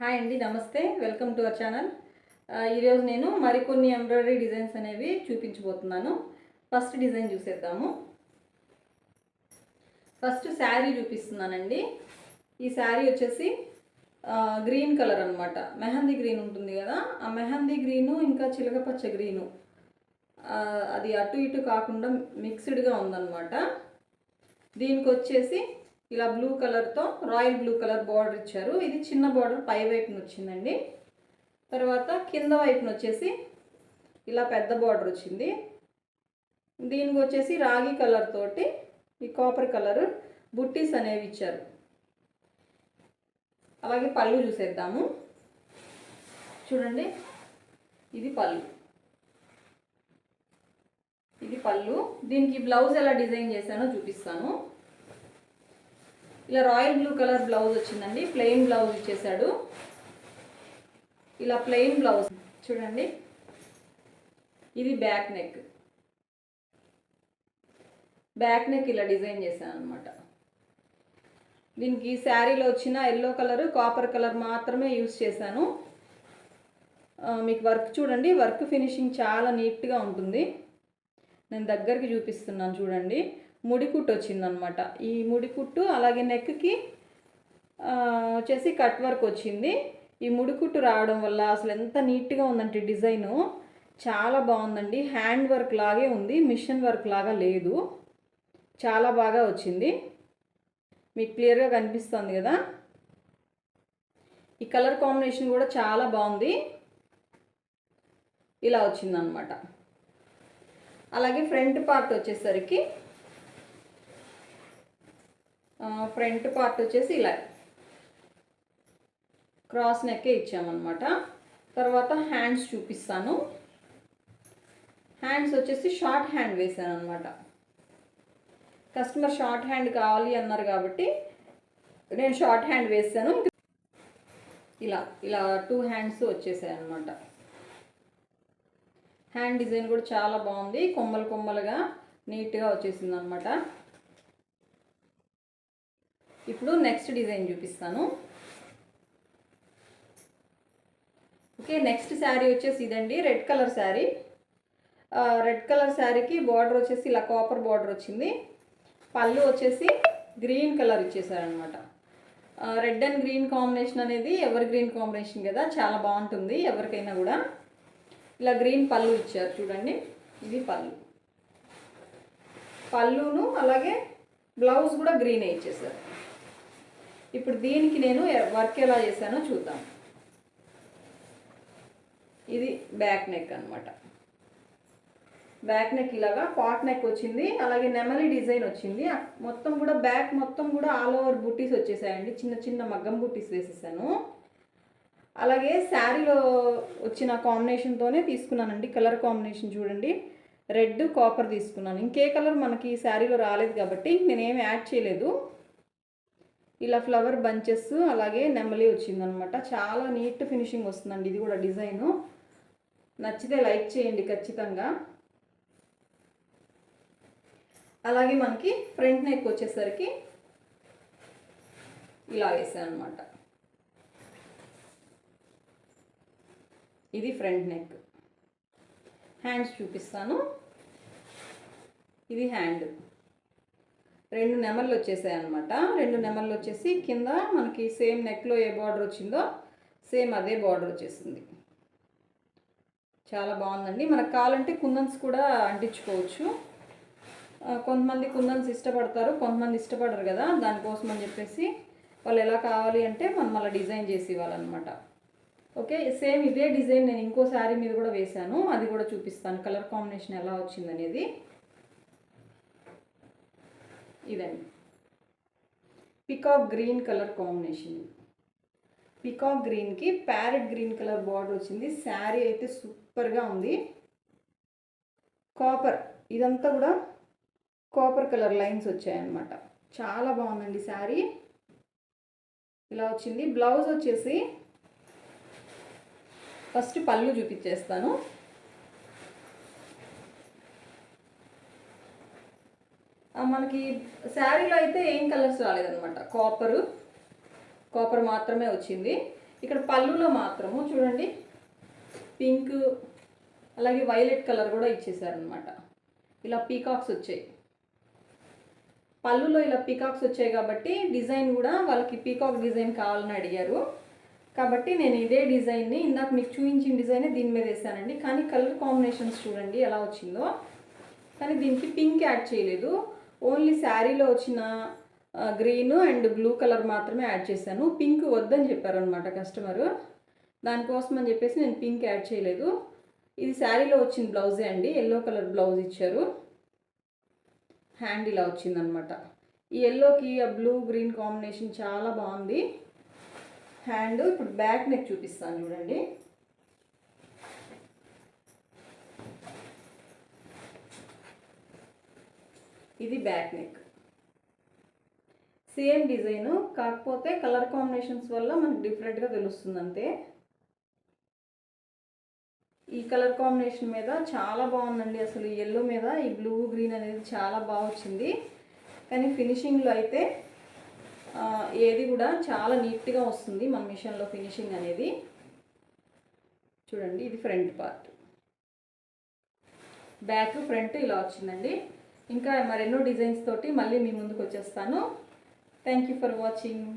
Hi అండి నమస్తే. Welcome to our channel. ఈరోజు నేను మరికొన్ని ఎంబ్రాయిడరీ డిజైన్స్ అనేవి చూపించబోతున్నాను. ఫస్ట్ డిజైన్ చూసేద్దాము. ఫస్ట్ శారీ చూపిస్తున్నానండి. ఈ శారీ వచ్చేసి గ్రీన్ కలర్ అనమాట మెహందీ గ్రీన్ ఉంటుంది కదా ఆ మెహందీ గ్రీను ఇంకా చిలకపచ్చ గ్రీను. అది అటు ఇటు కాకుండా మిక్స్డ్గా ఉందన్నమాట. దీనికి వచ్చేసి ఇలా బ్లూ కలర్తో రాయల్ బ్లూ కలర్ బార్డర్ ఇచ్చారు. ఇది చిన్న బార్డర్ పై వైపున వచ్చిందండి. తర్వాత కింద వైపున వచ్చేసి ఇలా పెద్ద బార్డర్ వచ్చింది. దీనికి వచ్చేసి రాగి కలర్ తోటి ఈ కాపర్ కలర్ బుట్టీస్ అనేవి ఇచ్చారు. అలాగే పళ్ళు చూసేద్దాము. చూడండి ఇది పళ్ళు. ఇది పళ్ళు. దీనికి బ్లౌజ్ ఎలా డిజైన్ చేశానో చూపిస్తాను. ఇలా రాయల్ బ్లూ కలర్ బ్లౌజ్ వచ్చిందండి. ప్లెయిన్ బ్లౌజ్ ఇచ్చేసాడు. ఇలా ప్లెయిన్ బ్లౌజ్ చూడండి. ఇది బ్యాక్ నెక్. బ్యాక్ నెక్ ఇలా డిజైన్ చేశాను అనమాట దీనికి శారీలో వచ్చిన ఎల్లో కలర్ కాపర్ కలర్ మాత్రమే యూస్ చేశాను. మీకు వర్క్ చూడండి. వర్క్ ఫినిషింగ్ చాలా నీట్గా ఉంటుంది. నేను దగ్గరికి చూపిస్తున్నాను చూడండి. ముడికుట్టు వచ్చిందనమాట ఈ ముడికుట్టు అలాగే నెక్కి వచ్చేసి కట్ వర్క్ వచ్చింది. ఈ ముడికుట్టు రావడం వల్ల అసలు ఎంత నీట్గా ఉందంటే డిజైను. చాలా బాగుందండి. హ్యాండ్ వర్క్ లాగే ఉంది. మిషన్ వర్క్ లాగా లేదు. చాలా బాగా వచ్చింది. మీకు క్లియర్గా కనిపిస్తుంది కదా? ఈ కలర్ కాంబినేషన్ కూడా చాలా బాగుంది. ఇలా వచ్చిందనమాట. అలాగే ఫ్రంట్ పార్ట్ వచ్చేసరికి ఫ్రంట్ పార్ట్ వచ్చేసి ఇలా. క్రాస్ నెక్కే ఇచ్చామన్నమాట. తర్వాత హ్యాండ్స్ చూపిస్తాను. హ్యాండ్స్ వచ్చేసి షార్ట్ హ్యాండ్ వేసాను అనమాట కస్టమర్ షార్ట్ హ్యాండ్ కావాలి అన్నారు కాబట్టి నేను షార్ట్ హ్యాండ్ వేసాను ఇలా ఇలా టూ హ్యాండ్స్ వచ్చేసాయి అనమాట హ్యాండ్ డిజైన్ కూడా చాలా బాగుంది. కొమ్మలు కొమ్మలుగా నీట్గా వచ్చేసింది అనమాట ఇప్పుడు నెక్స్ట్ డిజైన్ చూపిస్తాను. ఓకే నెక్స్ట్ శారీ వచ్చేసి ఇదండి red colour sari red colour శారీకి బార్డర్ వచ్చేసి ఇలా కాపర్ బార్డర్ వచ్చింది. పళ్ళు వచ్చేసి గ్రీన్ కలర్ ఇచ్చేసారనమాట రెడ్ అండ్ గ్రీన్ కాంబినేషన్ అనేది ఎవర్ గ్రీన్ కాంబినేషన్ కదా చాలా బాగుంటుంది ఎవరికైనా కూడా. ఇలా గ్రీన్ పళ్ళు ఇచ్చారు చూడండి ఇది పళ్ళు. పళ్ళును అలాగే బ్లౌజ్ కూడా గ్రీనే ఇచ్చేసారు. ఇప్పుడు దీనికి నేను వర్క్ ఎలా చేశానో చూద్దాం. ఇది బ్యాక్ నెక్ అనమాట బ్యాక్ నెక్ ఇలాగా పాట్ నెక్ వచ్చింది అలాగే నెమలి డిజైన్ వచ్చింది. మొత్తం కూడా బ్యాక్ మొత్తం కూడా ఆల్ ఓవర్ బుట్టీస్ వచ్చేసాయండి. చిన్న చిన్న మగ్గం బుట్టీస్ వేసేసాను. అలాగే శారీలో వచ్చిన కాంబినేషన్తోనే తీసుకున్నానండి. కలర్ కాంబినేషన్ చూడండి. రెడ్ కాపర్ తీసుకున్నాను. ఇంకే కలర్ మనకి శారీలో రాలేదు కాబట్టి నేనేమి యాడ్ చేయలేదు. ఇలా ఫ్లవర్ బంచెస్ అలాగే నెమలి వచ్చిందనమాట. చాలా నీట్ ఫినిషింగ్ వస్తుందండి ఇది కూడా డిజైను. నచ్చితే లైక్ చేయండి ఖచ్చితంగా. అలాగే మనకి ఫ్రంట్ నెక్ వచ్చేసరికి ఇలా వేసాను అనమాట ఇది ఫ్రంట్ నెక్ హ్యాండ్స్ చూపిస్తాను. ఇది హ్యాండ్ రెండు నెమళ్ళు వచ్చేసాయి అనమాట రెండు నెమళ్ళు వచ్చేసి కింద మనకి సేమ్ నెక్లో ఏ బార్డర్ వచ్చిందో సేమ్ అదే బార్డర్ వచ్చేసింది. చాలా బాగుందండి. మనకు కావాలంటే కుందన్స్ కూడా అంటించుకోవచ్చు. కొంతమంది కుందన్స్ ఇష్టపడతారు కొంతమంది ఇష్టపడరు కదా. దానికోసం అని చెప్పేసి వాళ్ళు ఎలా కావాలి అంటే మనం అలా డిజైన్ చేసి ఇవ్వాలన్నమాట. ఓకే? సేమ్ ఇదే డిజైన్ నేను ఇంకో శారీ మీద కూడా వేశాను. అది కూడా చూపిస్తాను. కలర్ కాంబినేషన్ ఎలా వచ్చిందనేది. ఇదండి peacock green colour combination peacock గ్రీన్కి ప్యారెట్ గ్రీన్ కలర్ బార్డర్ వచ్చింది. శారీ అయితే సూపర్గా ఉంది. కాపర్ ఇదంతా కూడా కాపర్ కలర్ లైన్స్ వచ్చాయన్నమాట. చాలా బాగుందండి శారీ ఇలా వచ్చింది. బ్లౌజ్ వచ్చేసి ఫస్ట్ పళ్ళు చూపించేస్తాను. మనకి శారీలో అయితే ఏం కలర్స్ రాలేదనమాట కాపరు. కాపర్ మాత్రమే వచ్చింది. ఇక్కడ పళ్ళులో మాత్రము చూడండి. పింక్ అలాగే వైలెట్ కలర్ కూడా ఇచ్చేసారనమాట ఇలా పీకాక్స్ వచ్చాయి. పళ్ళులో ఇలా పీకాక్స్ వచ్చాయి కాబట్టి డిజైన్ కూడా వాళ్ళకి పీకాక్ డిజైన్ కావాలని అడిగారు. కాబట్టి నేను ఇదే డిజైన్ని ఇందాక మీకు చూపించిన డిజైనే దీని మీద వేసానండి. కానీ కలర్ కాంబినేషన్స్ చూడండి ఎలా వచ్చిందో. కానీ దీనికి పింక్ యాడ్ చేయలేదు. ఓన్లీ శారీలో వచ్చిన గ్రీన్ అండ్ బ్లూ కలర్ మాత్రమే యాడ్ చేశాను. పింక్ వద్దని చెప్పారనమాట కస్టమరు. దానికోసం అని చెప్పేసి నేను పింక్ యాడ్ చేయలేదు. ఇది శారీలో వచ్చిన బ్లౌజే అండి. ఎల్లో కలర్ బ్లౌజ్ ఇచ్చారు. హ్యాండ్ ఇలా వచ్చిందనమాట ఈ ఎల్లోకి ఆ బ్లూ గ్రీన్ కాంబినేషన్ చాలా బాగుంది. హ్యాండ్ ఇప్పుడు బ్యాక్ నెక్ చూపిస్తాను చూడండి. ఇది బ్యాక్ నెక్. సేమ్ డిజైన్ కాకపోతే కలర్ కాంబినేషన్స్ వల్ల మనకు డిఫరెంట్గా తెలుస్తుంది అంతే ఈ కలర్ కాంబినేషన్ మీద చాలా బాగుందండి. అసలు ఎల్లో మీద ఈ బ్లూ గ్రీన్ అనేది చాలా బాగా వచ్చింది. కానీ ఫినిషింగ్లో అయితే ఏది కూడా చాలా నీట్గా వస్తుంది మన మిషన్లో ఫినిషింగ్ అనేది. చూడండి ఇది ఫ్రంట్ పార్ట్. బ్యాక్ ఫ్రంట్ ఇలా వచ్చిందండి. ఇంకా మరెన్నో డిజైన్స్ తోటి మళ్ళీ మీ ముందుకు వచ్చేస్తాను. Thank you for watching